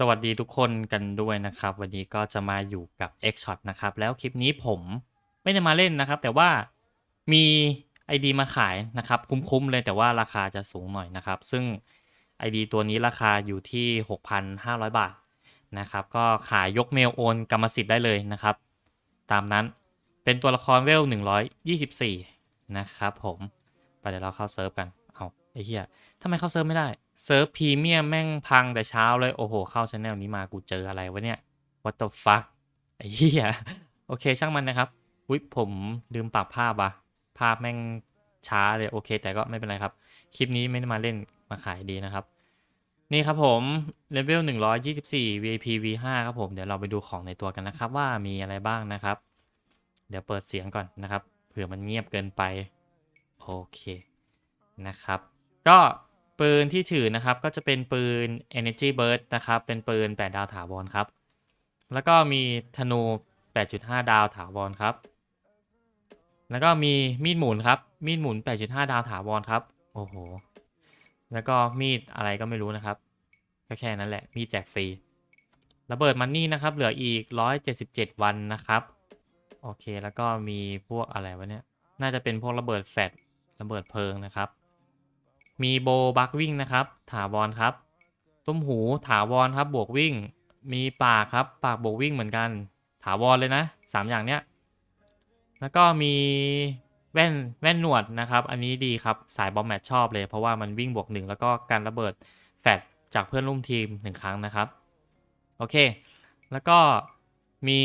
สวัสดีทุกคนกันด้วยนะครับ วันนี้ก็จะมาอยู่กับ X Shot นะครับ แล้วคลิปนี้ผมไม่ได้มาเล่นนะครับ แต่ว่ามี ID มาขายนะครับ คุ้มๆเลยแต่ว่าราคาจะสูงหน่อยนะครับ ซึ่ง ID ตัวนี้ราคาอยู่ที่ 6,500 บาทนะครับ ก็ขายยกเมลโอนกรรมสิทธิ์ได้เลยนะครับ ตามนั้นเป็นตัวละครเวล 124 นะครับผม ไปเดี๋ยวเราเข้าเซิร์ฟกัน เอาไอ้เหี้ยทำไมเข้าเซิร์ฟไม่ได้ เซิร์ฟพรีเมียมแม่งพังแต่เช้าเลย โอ้โห เข้าชแนลนี้มากูเจออะไรวะเนี่ย what the fuck ไอ้เหี้ยโอเคช่างมันนะครับอุ๊ยผมลืมปรับภาพอะภาพแม่งช้าเลยโอเค แต่ก็ไม่เป็นไรครับ คลิปนี้ไม่ได้มาเล่นมาขายดีนะครับ นี่ครับผมเลเวล124 VIP V5 ครับผม เดี๋ยวเราไปดูของในตัวกันนะครับ ว่ามีอะไรบ้างนะครับ เดี๋ยวเปิดเสียงก่อนนะครับ เผื่อมันเงียบเกินไป โอเคนะครับ ก็ ปืนที่ถือนะครับก็จะเป็นปืน Energy Burst นะครับ เป็นปืน 8 ดาวถาวรครับ แล้วก็มีธนู 8.5 ดาวถาวรครับ แล้วก็มีมีดหมุนครับ มีดหมุน 8.5 ดาวถาวรครับ โอ้โห แล้วก็มีดอะไรก็ไม่รู้นะครับ ก็แค่นั้นแหละ มีแจกฟรี ระเบิดมันนี่นะครับ เหลืออีก 177 วันนะครับ โอเค แล้วก็มีพวกอะไรวะเนี่ย น่าจะเป็นพวกระเบิดแฟลชระเบิดเพลิงนะครับ มีโบบักวิ่งนะครับ ถาวรครับ ตุ้มหูถาวรครับ บวกวิ่ง มีปากครับ ปากบวกวิ่งเหมือนกัน ถาวรเลยนะสามอย่างเนี้ย แล้วก็มีแว่นแว่นหนวดนะครับ อันนี้ดีครับ สายบอมแมทชอบเลย เพราะว่ามันวิ่งบวกหนึ่งแล้วก็การระเบิดแฟลชจากเพื่อนร่วมทีมหนึ่งครั้งนะครับ โอเค แล้วก็มี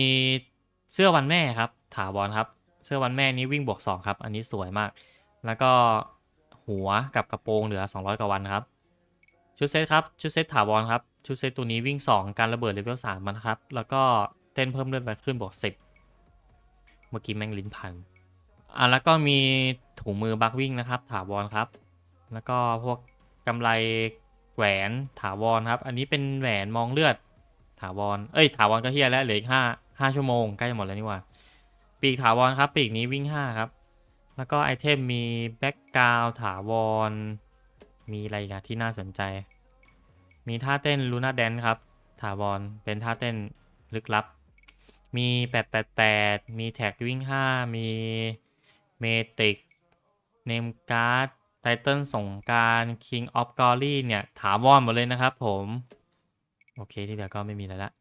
เสื้อวันแม่ครับ ถาวรครับ เสื้อวันแม่นี้วิ่งบวก2ครับ อันนี้สวยมาก แล้วก็ หัวกับกระโปรงเหลือ 200 กว่าวันครับ ชุดเซตครับ ชุดเซตถาวรครับ ชุดเซตตัวนี้วิ่ง 2 การระเบิดเลเวล3มันครับ แล้วก็เต้นเพิ่มเลือดไปขึ้นบวก10 เมื่อกี้แม่งลิ้นพัน อะแล้วก็มีถุงมือบักวิ่งนะครับ ถาวรครับ แล้วก็พวกกำไรแหวนถาวรครับ อันนี้เป็นแหวนมองเลือดถาวร เอ้ย ถาวรก็เฮียแล้วเหลืออีกห้าห้าชั่วโมงใกล้จะหมดแล้วนี่หว่า ปีกถาวรครับ ปีกนี้วิ่งห้าครับ แล้วก็ไอเทมมีแบ็กกราวถาวร มีอะไรอีกันที่น่าสนใจ มีท่าเต้นลูน่าแดนครับ ถาวร เป็นท่าเต้นลึกลับ มี 888 มีแท็กวิ่ง 5 มีเมติก เนมการ์ด ไทเทิลสงการ King of Glory เนี่ย ถาวรหมดเลยนะครับผม โอเคที่เหลือก็ไม่มีแล้วละ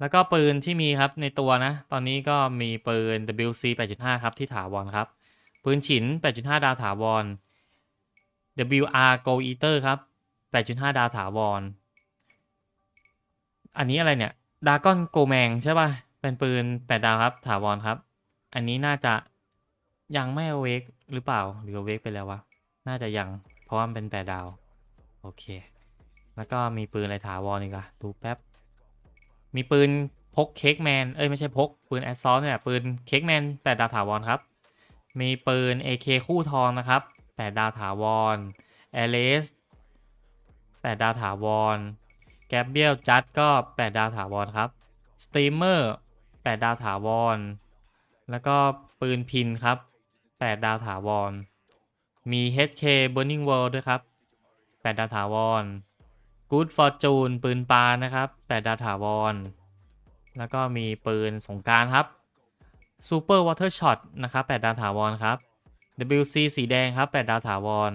แล้วก็ปืนที่มีครับในตัวนะ ตอนนี้ก็มีปืน WC 8.5 ครับที่ถาวรครับ ปืนฉิน 8.5 ดาวถาวร WR Go Eater ครับ 8.5 ดาวถาวร อันนี้อะไรเนี่ยดากอนโกแมงใช่ป่ะ เป็นปืน 8 ดาวครับถาวรครับ อันนี้น่าจะยังไม่เวกหรือเปล่า หรือเอาเวกไปแล้ววะ น่าจะยัง เพราะว่ามันเป็น 8 ดาว โอเค แล้วก็มีปืนอะไรถาวรอีกอะดูแป๊บ มีปืนพกเค้กแมน เอ้ยไม่ใช่พก ปืนแอสซอลเนี่ย ปืนเค้กแมน 8 ดาวถาวรครับ มีปืน AK คู่ทองนะครับ 8 ดาวถาวรแอเลส8ดาวถาวรแกเบียลจัดก็ 8 ดาวถาวรครับ สตรีมเมอร์ 8 ดาวถาวร แล้วก็ปืนพินครับ 8 ดาวถาวร มี HK Burning World ด้วยครับ 8 ดาวถาวร Good Fortune ปืนปานะครับ 8 ดาวถาวร แล้วก็มีปืนสงกรารครับ Super Water Shot นะครับ8ดาวถาวรครับ WC สีแดงครับ8ดาวถาวร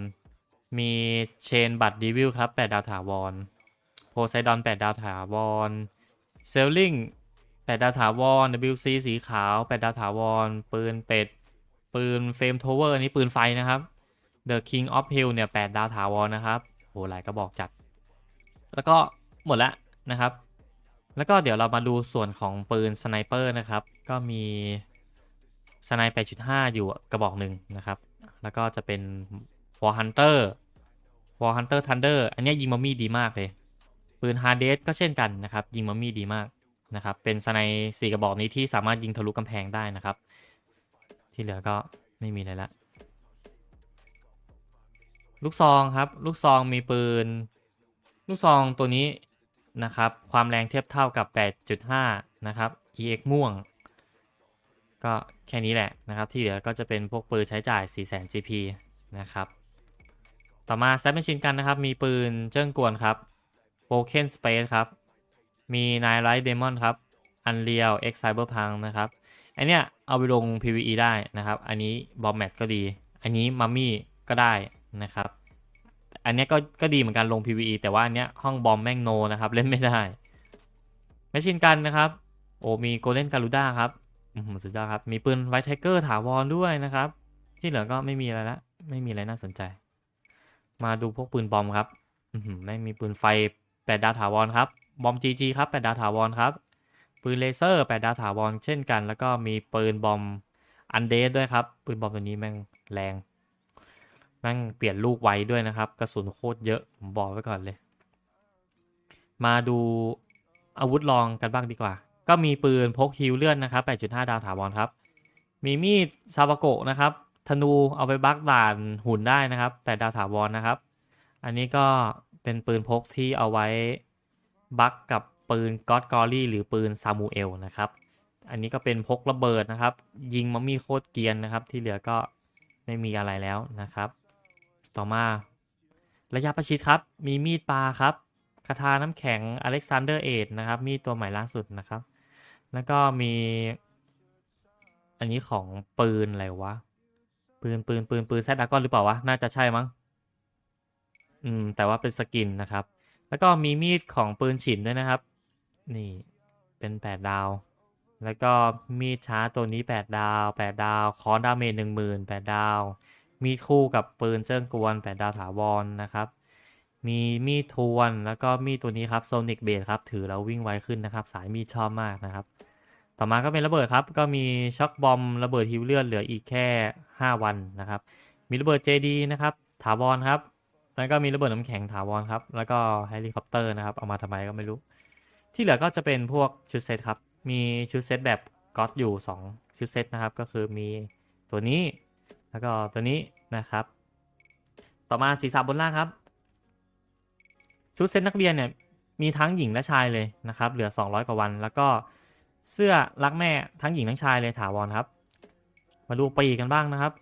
มีเชนบัตดีวิลครับ8ดาวถาวรโพไซดอน8ดาวถาวรเซลลิง8ดาวถาวร WC สีขาว8ดาวถาวร ปืนเป็ด ปืนเฟมโทเวอร์นี่ปืนไฟนะครับ The King of Hill เนี่ย8ดาวถาวรนะครับโหหลายกระบอกจัด แล้วก็หมดละนะครับ แล้วก็เดี๋ยวเรามาดูส่วนของปืนสไนเปอร์นะครับ ก็มี สไนเปอร์8.5อยู่กระบอกหนึ่งนะครับ แล้วก็จะเป็น War Hunter War Hunter Thunder อันนี้ยิงมัมมี่ดีมากเลย ปืน Hard d e ก็เช่นกันนะครับ ยิงมัมมี่ดีมากนะครับ เป็นสไนสี่กระบอกนี้ที่สามารถยิงทะลุกำแพงได้นะครับ ที่เหลือก็ไม่มีอะไรละ ลูกซองครับ ลูกซองมีปืน ลูกซองตัวนี้นะครับ ความแรงเทียบเท่ากับ 8.5 นะครับ EX ม่วง ก็แค่นี้แหละนะครับ ที่เหลือก็จะเป็นพวกปืนใช้จ่าย 400,000 GP นะครับ ต่อมาแซม m มช i นกันนะครับ มีปืนเจิ้งกวนครับ Broken Space ครับ มีนายไ g ท์เดมอนครับ Unreal X Cyberpunk นะครับอันเนี้ยเอาไปลง PVE ได้นะครับ อันนี้บอมแมทก็ดี อันนี้มัมมี่ก็ได้นะครับ อันเนี้ยก็ก็ดีเหมือนกันลง PVE แต่ว่าอันเนี้ยห้องบอมแม่งโนนะครับ เล่นไม่ได้แมชชินกันนะครับ โอ้มีโกลเด้นการูด้าครับ อืมสุดยอดครับ มีปืนไวท์ไทเกอร์ถาวรด้วยนะครับ ที่เหลือก็ไม่มีอะไรละไม่มีอะไรน่าสนใจ มาดูพวกปืนบอมครับ อือหือไม่มีปืนไฟแปดดาวถาวรครับ บอม GG ครับแปดดาวถาวรครับ ปืนเลเซอร์แปดดาวถาวรเช่นกัน แล้วก็มีปืนบอมอันเดสด้วยครับ ปืนบอมตัวนี้แม่งแรงแม่งเปลี่ยนลูกไวด้วยนะครับ กระสุนโคตรเยอะ ผมบอกไว้ก่อนเลย มาดูอาวุธรองกันบ้างดีกว่า ก็มีปืนพกฮิวเลื่อนนะครับ 8.5 ดาวถาวรครับ มีมีดซาวาโกะนะครับ ธนูเอาไปบักด่านหุ่นได้นะครับ 8 ดาวถาวรนะครับ อันนี้ก็เป็นปืนพกที่เอาไว้บักกับปืนก็อดกอรี่หรือปืนซามูเอลนะครับ อันนี้ก็เป็นพกระเบิดนะครับ ยิงมัมมี่โคตรเกียนนะครับ ที่เหลือก็ไม่มีอะไรแล้วนะครับ ต่อมาระยะประชิดครับ มีมีดปลาครับคาถาน้ำแข็งอเล็กซานเดอร์เอทนะครับ มีตัวใหม่ล่าสุดนะครับ แล้วก็มี อันนี้ของปืนอะไรวะ ปืนปืนปืนปืนแซดดากอนหรือเปล่าวะ น่าจะใช่มั้ง อืม แต่ว่าเป็นสกินนะครับ แล้วก็มีมีดของปืนฉินด้วยนะครับ นี่ เป็น8ดดาว แล้วก็มีดช้าตัวนี้8ดดาว8ดดาว คอนดาเมจ10,000 8ดดาว มีดคู่กับปืนเจิ้งกวน8ดาวถาวรนะครับ มีมีดทวนแล้วก็มีดตัวนี้ครับโซนิกเบ e ครับถือแล้ววิ่งไวขึ้นนะครับ สายมีดชอบมากนะครับ ต่อมาก็เป็นระเบิดครับ ก็มีช็อคบอมระเบิดฮิวเลือดเหลืออีกแค่ 5 วันนะครับ มีระเบิด JD นะครับ ถาวรครับ แล้วก็มีระเบิดน้ำแข็งถาวรครับ แล้วก็เฮลิคอปเตอร์นะครับ เอามาทำไมก็ไม่รู้ ที่เหลือก็จะเป็นพวกชุดเซตครับ มีชุดเซตแบบก็อตอยู่ 2 ชุดเซตนะครับ ก็คือมีตัวนี้ แล้วก็ตัวนี้นะครับ ต่อมาสีสับบนล่างครับ ชุดเซ็ตนักเรียนเนี่ยมีทั้งหญิงและชายเลยนะครับ เหลือ 200 กว่าวัน แล้วก็เสื้อรักแม่ทั้งหญิงทั้งชายเลยถาวรครับ มาดูปีกกันบ้างนะครับ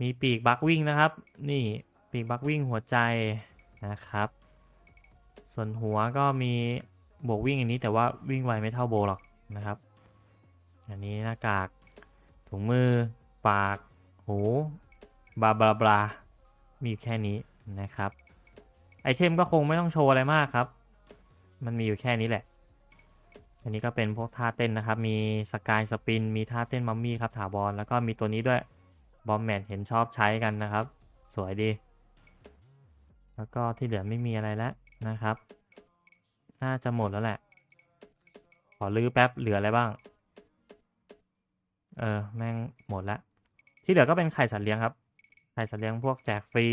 มีปีกบักวิ่งนะครับ นี่ปีกบักวิ่งหัวใจนะครับ ส่วนหัวก็มีบวกวิ่งอันนี้แต่ว่าวิ่งไวไม่เท่าโบหรอกนะครับ อันนี้หน้ากากถุงมือ ปาก หูบลาบลาบลามีแค่นี้นะครับ ไอเทมก็คงไม่ต้องโชว์อะไรมากครับ มันมีอยู่แค่นี้แหละ อันนี้ก็เป็นพวกท่าเต้นนะครับ มีสกายสปิน มีท่าเต้นมัมมี่ครับถาวรแล้วก็มีตัวนี้ด้วยบอมแมนเห็นชอบใช้กันนะครับ สวยดี แล้วก็ที่เหลือไม่มีอะไรแล้วนะครับ น่าจะหมดแล้วแหละ ขอลื้อแป๊บเหลืออะไรบ้าง เออ แม่งหมดแล้วที่เหลือก็เป็นไข่สัตว์เลี้ยงครับ ไข่สัตว์เลี้ยงพวกแจกฟรี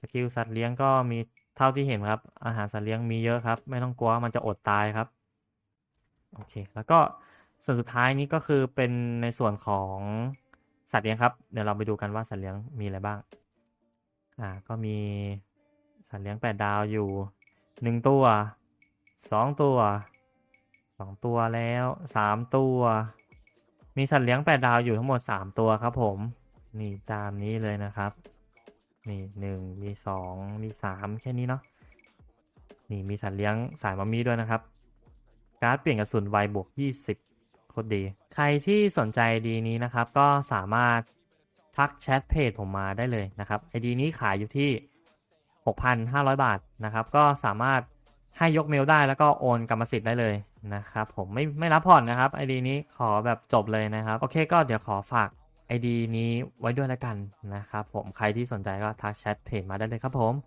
สกิลสัตว์เลี้ยงก็มีเท่าที่เห็นครับ อาหารสัตว์เลี้ยงมีเยอะครับ ไม่ต้องกลัวว่ามันจะอดตายครับ โอเค แล้วก็ส่วนสุดท้ายนี้ก็คือเป็นในส่วนของสัตว์เลี้ยงครับ เดี๋ยวเราไปดูกันว่าสัตว์เลี้ยงมีอะไรบ้าง อ่า ก็มีสัตว์เลี้ยงแปดดาวอยู่หนึ่งตัวสองตัวสองตัวแล้วสามตัว มีสัตว์เลี้ยงแปดดาวอยู่ทั้งหมดสามตัวครับผม นี่ตามนี้เลยนะครับ นี่หนึ่งมีสองมีสามแค่นี้เนาะนี่มีสัตว์เลี้ยงสายมัมมี่ด้วยนะครับ การ์ดเปลี่ยนกระสุนไวบวก 20โคตรดี ใครที่สนใจดีนี้นะครับ ก็สามารถทักแชทเพจผมมาได้เลยนะครับไอดีนี้ขายอยู่ที่ 6,500 บาทนะครับ ก็สามารถให้ยกเมลได้แล้วก็โอนกรรมสิทธิ์ได้เลยนะครับ ผมไม่ไม่รับผ่อนนะครับไอดีนี้ขอแบบจบเลยนะครับ โอเคก็เดี๋ยวขอฝาก ID นี้ไว้ด้วยแล้วกันนะครับผมใครที่สนใจก็ทักแชทเพจมาได้เลยครับผม